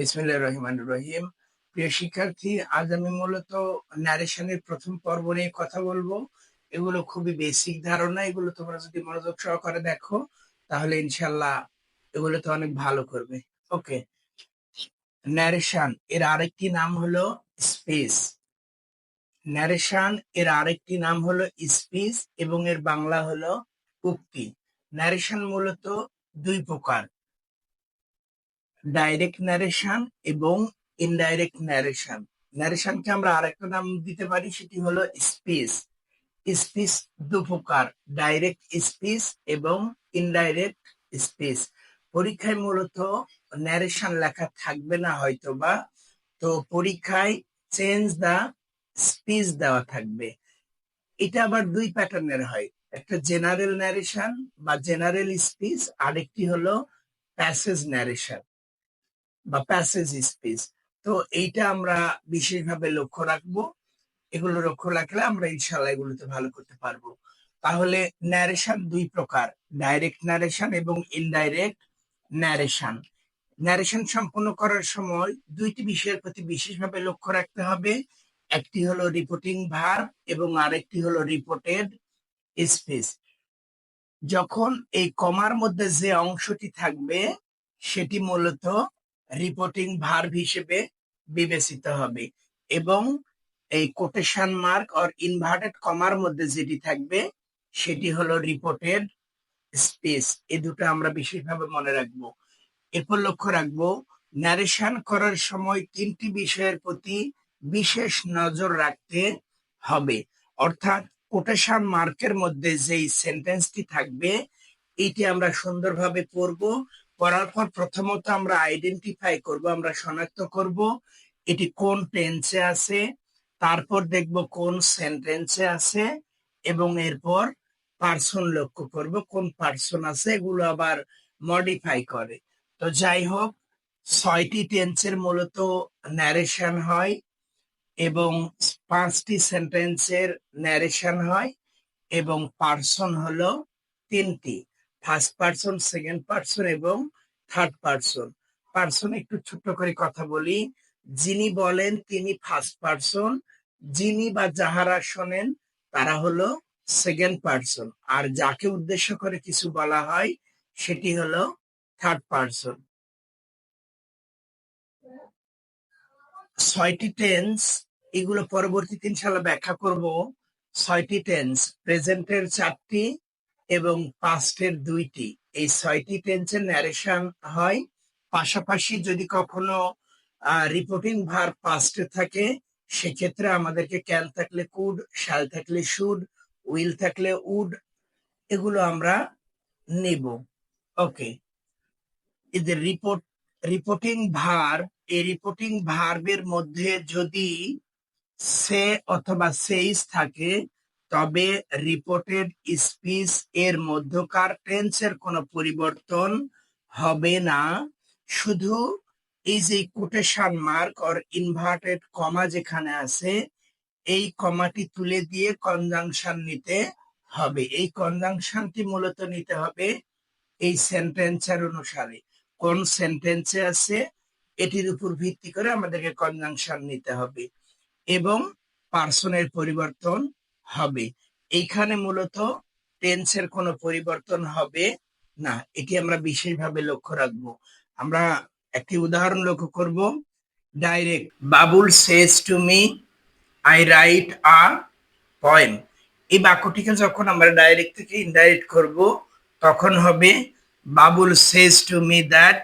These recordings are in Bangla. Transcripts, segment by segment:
বিসমিল্লাহ রহমান রহিম প্রিয় শিক্ষার্থী, আজ আমি মূলত ন্যারেশনের প্রথম পর্ব নিয়ে কথা বলব। এগুলো খুবই বেসিক ধারণা, এগুলো তোমরা যদি মনোযোগ সহকারে দেখো, তাহলে ইনশাল্লাহ এগুলো তো অনেক ভালো করবে। ওকে ন্যারেশন এর আরেকটি নাম হলো স্পেস ন্যারেশন এর আরেকটি নাম হলো স্পিচ এবং এর বাংলা হলো উক্তি। ন্যারেশন মূলত দুই প্রকার। ডাইরেক্ট ন্যারেশন এবং ইনডাইরেক্ট ন্যারেশন ন্যারেশনকে আমরা আরেকটা নাম দিতে পারি, সেটি হলো স্পিচ স্পিচ দু প্রকার ডাইরেক্ট স্পিচ এবং ইনডাইরেক্ট স্পিচ পরীক্ষায় মূলত ন্যারেশন লেখা থাকবে না হয়তো বা তো পরীক্ষায় চেঞ্জ দা স্পিচ দেওয়া থাকবে। এটা আবার দুই প্যাটার্নের হয়, একটা জেনারেল ন্যারেশন বা জেনারেল স্পিচ আরেকটি হলো প্যাসেজ ন্যারেশন বা প্যাসেজ স্পিচ তো এইটা আমরা বিশেষভাবে লক্ষ্য রাখব। এগুলো লক্ষ্য রাখলে আমরা ইনশাল্লাহ এগুলোতে ভালো করতে পারব। তাহলে ন্যারেশন দুই প্রকার ডাইরেক্ট ন্যারেশন এবং ইনডাইরেক্ট ন্যারেশন ন্যারেশন সম্পন্ন করার সময় দুইটি বিষয়ের প্রতি বিশেষভাবে লক্ষ্য রাখতে হবে। একটি হলো রিপোর্টিং ভার এবং আরেকটি হলো রিপোর্টেড স্পেস যখন এই কমার মধ্যে যে অংশটি থাকবে, সেটি মূলত রিপোর্টিং ভার্ব হিসেবে বিবেচিত হবে এবং এই কোটেশন মার্ক অর ইনভার্টেড কমার মধ্যে যেটি থাকবে, সেটি হলো রিপোর্টেড স্পেস এ দুটো আমরা বিশেষভাবে মনে রাখব। এরপর লক্ষ্য রাখব ন্যারেশন করার সময় তিনটি বিষয়ের প্রতি বিশেষ নজর রাখতে হবে। অর্থাৎ কোটেশন মার্কের মধ্যে যেই সেন্টেন্সটি থাকবে, এটি আমরা সুন্দরভাবে পড়ব। পড়ার পর প্রথমত আমরা আইডেন্টিফাই করব, আমরা শনাক্ত করব এটি কোন টেন্সে আছে, তারপর দেখব কোন সেন্টেন্সে আছে এবং এরপর পার্সন লক্ষ্য করব কোন পার্সন আছে, এগুলো আবার মডিফাই করে। তো যাই হোক, ছয়টি টেন্সের মূলত ন্যারেশন হয় এবং পাঁচটি সেন্টেন্সের ন্যারেশন হয় এবং পার্সন হলো তিনটি। ফার্স্ট পার্সন সেকেন্ড পার্সন এবং থার্ড পার্সন পার্সন একটু ছোট্ট করে কথা বলি। যিনি বলেন তিনি ফার্স্ট পার্সন যিনি বা যাহারা শোনেন তারা হলো সেকেন্ড পার্সন আর যাকে উদ্দেশ্য করে কিছু বলা হয় সেটি হলো থার্ড পার্সন ছয়টি টেন্স এগুলো পরবর্তী পরবর্তীতে ইনশাল্লাহ ব্যাখ্যা করব। ছয়টি টেন্স প্রেজেন্টের চারটি এবং পাস্টের দুইটি। এই ছয়টি টেন্সের ন্যারেশন হয়। পাশাপাশি যদি কখনো রিপোর্টিং ভার পাস্টে থাকে, সেক্ষেত্রে আমাদেরকে ক্যান থাকলে কুড শ্যাল থাকলে শুড উইল থাকলে উড এগুলো আমরা নেব। ওকে এদের রিপোর্ট রিপোর্টিং ভার এই রিপোর্টিং ভার্বের মধ্যে যদি সে অথবা সেইস থাকে তবে রিপোর্টেড স্পিচ এর মধ্যকার টেন্সের কোনো পরিবর্তন হবে না। শুধু এই যে quotation mark or inverted comma যেখানে আছে, এই কমাটি তুলে দিয়ে কনজাংশন নিতে হবে। এই কনজাংশনটি মূলত নিতে হবে এই সেন্টেন্সের অনুসারে। কোন সেন্টেন্সে আছে, এটির উপর ভিত্তি করে আমাদেরকে কনজাংশন নিতে হবে। এবং পার্সনের পরিবর্তন হবে। এইখানে মূলত টেন্সের কোনো পরিবর্তন হবে না। এটি আমরা বিশেষভাবে লক্ষ্য রাখব। আমরা একটি উদাহরণ লক্ষ্য করব। Direct Babul says to me I write a poem এই বাক্যটিকে যখন আমরা ডাইরেক্ট থেকে ইনডাইরেক্ট করব, তখন হবে, Babul says to me that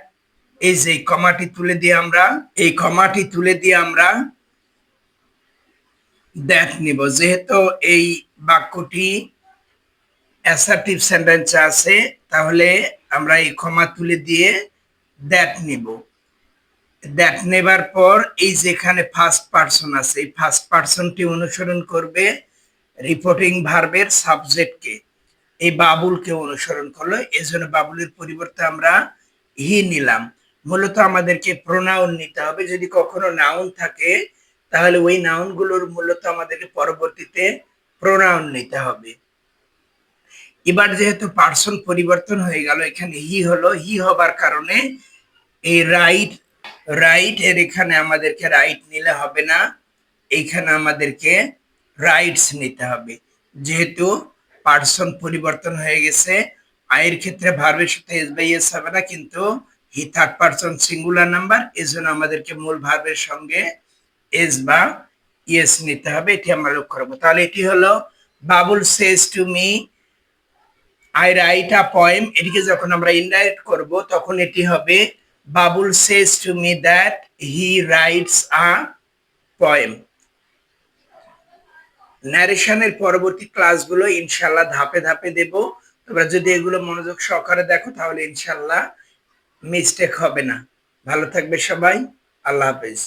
এই যে কমাটি তুলে দিয়ে আমরা, এই কমাটি তুলে দিয়ে আমরা দ্যাট নিব। যেহেতু এই বাক্যটি অ্যাসার্টিভ সেন্টেন্স আছে, তাহলে আমরা এই ক্ষমা তুলে দিয়ে দ্যাট নিব। দ্যাট নেবার পর এই যেখানে ফার্স্ট পার্সন আছে, এই ফার্স্ট পার্সনটি অনুসরণ করবে রিপোর্টিং ভার্বের সাবজেক্টকে এই বাবুলকে অনুসরণ করল এই জন্য বাবুলের পরিবর্তে আমরা হি নিলাম। মূলত আমাদেরকে প্রোনাউন নিতে হবে। যদি কখনো নাউন থাকে তাহলে ওই নাউনগুলোর মূলত আমাদেরকে পরবর্তীতে প্রোনাউন নিতে হবে। এবার যেহেতু পার্সন পরিবর্তন হয়ে গেল, এখানে হি হলো হি হবার কারণে এই রাইট রাইট এর এখানে আমাদেরকে রাইট নিলে হবে না, এইখানে আমাদেরকে রাইটস নিতে হবে। যেহেতু পার্সন পরিবর্তন হয়ে গেছে আয়ের ক্ষেত্রে ভার্বের সাথে এস বাই এস হবে না, কিন্তু he third person singular number এজন্য আমাদেরকে মূল ভার্বের সঙ্গে এস ইয়েস নিতে হবে, এটি আমরা লক্ষ্য রাখব তাহলে এটি হলো, Babul says to me I write a poem এটিকে যখন আমরা ইনডাইরেক্ট করব, তখন এটি হবে, Babul says to me that he writes a poem ন্যারেশনের পরবর্তী ক্লাসগুলো ইনশাল্লাহ ধাপে ধাপে দেব। তোমরা যদি এগুলো মনোযোগ সহকারে দেখো, তাহলে ইনশাল্লাহ মিস্টেক হবে না। ভালো থাকবে সবাই, আল্লাহ হাফেজ।